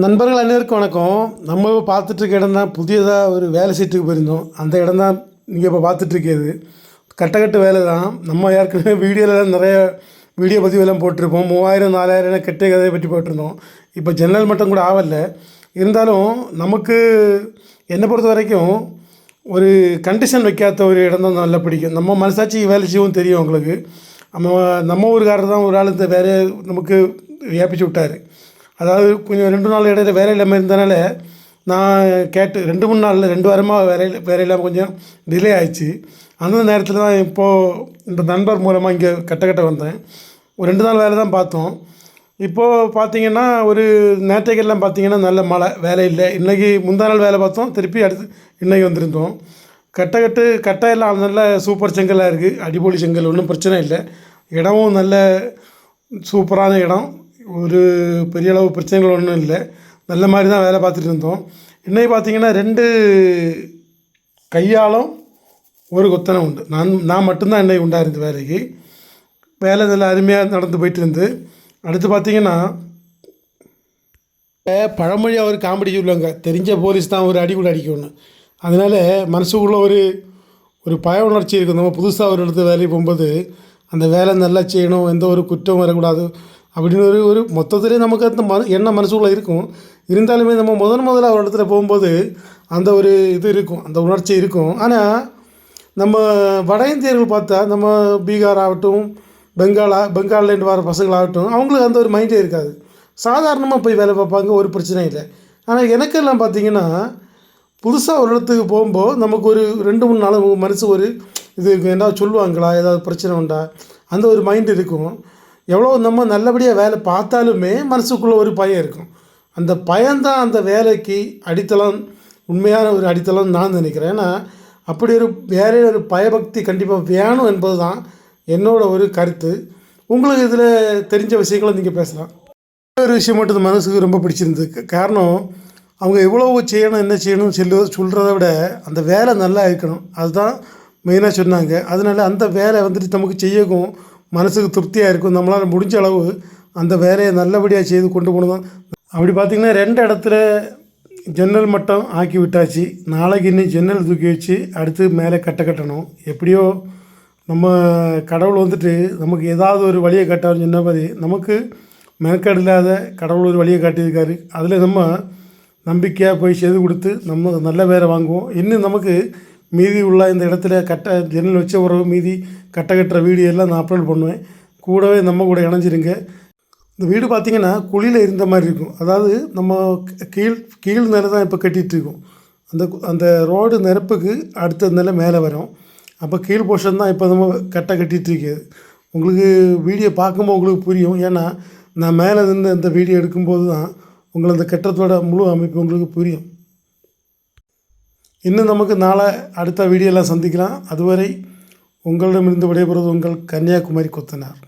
நண்பர்கள் அனைவருக்கும் வணக்கம். நம்ம இப்போ பார்த்துட்டு இடம் தான் புதியதாக ஒரு வேலை சீட்டுக்கு போயிருந்தோம். அந்த இடம் தான் நீங்கள் இப்போ பார்த்துட்ருக்கிறது கட்டக்கட்டு வேலை தான். நம்ம ஏற்கனவே வீடியோவில் நிறைய வீடியோ பதிவெல்லாம் போட்டிருப்போம். மூவாயிரம் நாலாயிரம் கெட்ட கதையை பற்றி போட்டிருந்தோம். இப்போ ஜன்னல் மட்டும் கூட ஆகல இருந்தாலும் நமக்கு என்னை பொறுத்த வரைக்கும் ஒரு கண்டிஷன் வைக்காத ஒரு இடம் தான் நல்லா பிடிக்கும். நம்ம மனசாட்சி வேலை செய்யவும் தெரியும் உங்களுக்கு. நம்ம நம்ம ஊருக்காரர் தான் ஒரு ஆள் இந்த வேலையை நமக்கு வியாபிச்சு விட்டார். அதாவது கொஞ்சம் ரெண்டு நாள் இடையில வேலை இல்லாமல் இருந்தனால நான் கேட்டு ரெண்டு மூணு நாளில் ரெண்டு வாரமாக வேலை வேலை இல்லாமல் கொஞ்சம் டிலே ஆயிடுச்சு. அந்த நேரத்தில் தான் இப்போது இந்த நண்பர் மூலமாக இங்கே கட்ட கட்ட வந்தேன். ஒரு ரெண்டு நாள் வேலை தான் பார்த்தோம். இப்போது பார்த்தீங்கன்னா ஒரு நேற்றைக்கெல்லாம் பார்த்தீங்கன்னா நல்ல மழை வேலை இல்லை. இன்றைக்கி முந்தா நாள் வேலை பார்த்தோம். திருப்பி அடுத்து இன்றைக்கி வந்திருந்தோம். கட்டை கட்டு கட்டை எல்லாம் நல்ல சூப்பர் செங்கலாக இருக்குது அடிப்பொலி செங்கல் ஒன்றும் பிரச்சனை இல்லை. இடமும் நல்ல சூப்பரான இடம். ஒரு பெரிய அளவு பிரச்சனைகள் ஒன்றும் இல்லை. நல்ல மாதிரி தான் வேலை பார்த்துட்டு இருந்தோம். இன்னைக்கு பார்த்தீங்கன்னா ரெண்டு கையாலும் ஒரு கொத்தனை உண்டு. நான் நான் மட்டும்தான் இன்னைக்கு உண்டாக இருந்தது வேலைக்கு. வேலை நல்லா அருமையாக நடந்து போயிட்டு இருந்து. அடுத்து பார்த்தீங்கன்னா பழமொழியாக அவர் காமெடி சொல்லுவாங்க. தெரிஞ்ச போலீஸ் தான் ஒரு அடி கூட அடிக்கணும் அதனால் மனசுக்குள்ளே ஒரு ஒரு பய உணர்ச்சி இருக்கும். நம்ம புதுசாக ஒரு இடத்துல வேலைக்கு போகும்போது அந்த வேலை நல்லா செய்யணும். எந்த ஒரு குற்றம் வரக்கூடாது. அப்படின்னு ஒரு ஒரு மொத்தத்திலே நமக்கு அந்த மன எண்ணம் மனசுக்குள்ளே இருக்கும். இருந்தாலுமே நம்ம முதன் முதல்ல ஒரு இடத்துல போகும்போது அந்த ஒரு இது இருக்கும் அந்த உணர்ச்சி இருக்கும். ஆனால் நம்ம வட இந்தியர்கள் பார்த்தா நம்ம பீகார் ஆகட்டும் பெங்காலா பெங்கால்லேருந்து வர பசங்களாகட்டும் அவங்களுக்கு அந்த ஒரு மைண்டே இருக்காது. சாதாரணமாக போய் வேலை பார்ப்பாங்க ஒரு பிரச்சனையும் இல்லை. ஆனால் எனக்கெல்லாம் பார்த்தீங்கன்னா புதுசாக ஒரு இடத்துக்கு போகும்போது நமக்கு ஒரு ரெண்டு மூணு நாள் மனசு ஒரு இது என்ன சொல்லுவாங்களா? ஏதாவது பிரச்சனை உண்டா? அந்த ஒரு மைண்ட் இருக்கும். எவ்வளோ நம்ம நல்லபடியாக வேலை பார்த்தாலுமே மனசுக்குள்ளே ஒரு பயம் இருக்கும். அந்த பயம்தான் அந்த வேலைக்கு அடித்தளம் உண்மையான ஒரு அடித்தளம் நான் நினைக்கிறேன். ஏன்னா அப்படி ஒரு வேற ஒரு பயபக்தி கண்டிப்பாக வேணும் என்பது தான் என்னோட ஒரு கருத்து. உங்களுக்கு இதில் தெரிஞ்ச விஷயங்களை நீங்கள் பேசலாம். ஒரு விஷயம் மட்டும் இந்த மனசுக்கு ரொம்ப பிடிச்சிருந்தது. காரணம் அவங்க எவ்வளோ செய்யணும் என்ன செய்யணும்னு சொல்லு சொல்கிறத விட அந்த வேலை நல்லா இருக்கணும். அதுதான் மெயினாக சொன்னாங்க. அதனால அந்த வேலை வந்துட்டு நமக்கு செய்யக்கும் மனசுக்கு திருப்தியாக இருக்கும். நம்மளால் முடிஞ்ச அளவு அந்த வேலையை நல்லபடியாக செய்து கொண்டு போகணும் அப்படி பார்த்திங்கன்னா ரெண்டு இடத்துல ஜன்னல் மட்டம் ஆக்கி விட்டாச்சு. நாளைக்கு இன்னும் ஜன்னல் தூக்கி வச்சு அடுத்து மேலே கட்ட கட்டணும். எப்படியோ நம்ம கடவுள் வந்துட்டு நமக்கு ஏதாவது ஒரு வழியை காட்டாருன்னு சொன்ன மாதிரி நமக்கு மெனக்கேடு இல்லாத கடவுள் ஒரு வழியை காட்டியிருக்காரு. அதில் நம்ம நம்பிக்கையாக போய் செய்து கொடுத்து நம்ம நல்ல பேரை வாங்குவோம். இன்னும் நமக்கு மீதி உள்ள இந்த இடத்துல கட்ட ஜன்னல் வச்ச ஒரு மீதி கட்ட கட்டுற வீடியோ எல்லாம் நான் அப்லோட் பண்ணுவேன். கூடவே நம்ம கூட இணைஞ்சிருங்க. இந்த வீடு பார்த்திங்கன்னா குழியில் இருந்த மாதிரி இருக்கும். அதாவது நம்ம கீழ் கீழ் நிலை தான் இப்போ கட்டிகிட்ருக்கோம் அந்த அந்த ரோடு நிரப்புக்கு அடுத்த நிலை மேலே வரும். அப்போ கீழ் போர்ஷன் தான் இப்போ நம்ம கட்டை கட்டிகிட்ருக்குது உங்களுக்கு வீடியோ பார்க்கும்போது உங்களுக்கு புரியும். ஏன்னா நான் மேலே நின்று அந்த வீடியோ எடுக்கும்போது தான் உங்களை அந்த கட்டத்தோட முழு அமைப்பு உங்களுக்கு புரியும். இன்னும் நமக்கு நாளை அடுத்த வீடியோலாம் சந்திக்கலாம். அதுவரை உங்களிடமிருந்து விடைபெறுவது உங்கள் கன்னியாகுமரி கொத்தனார்.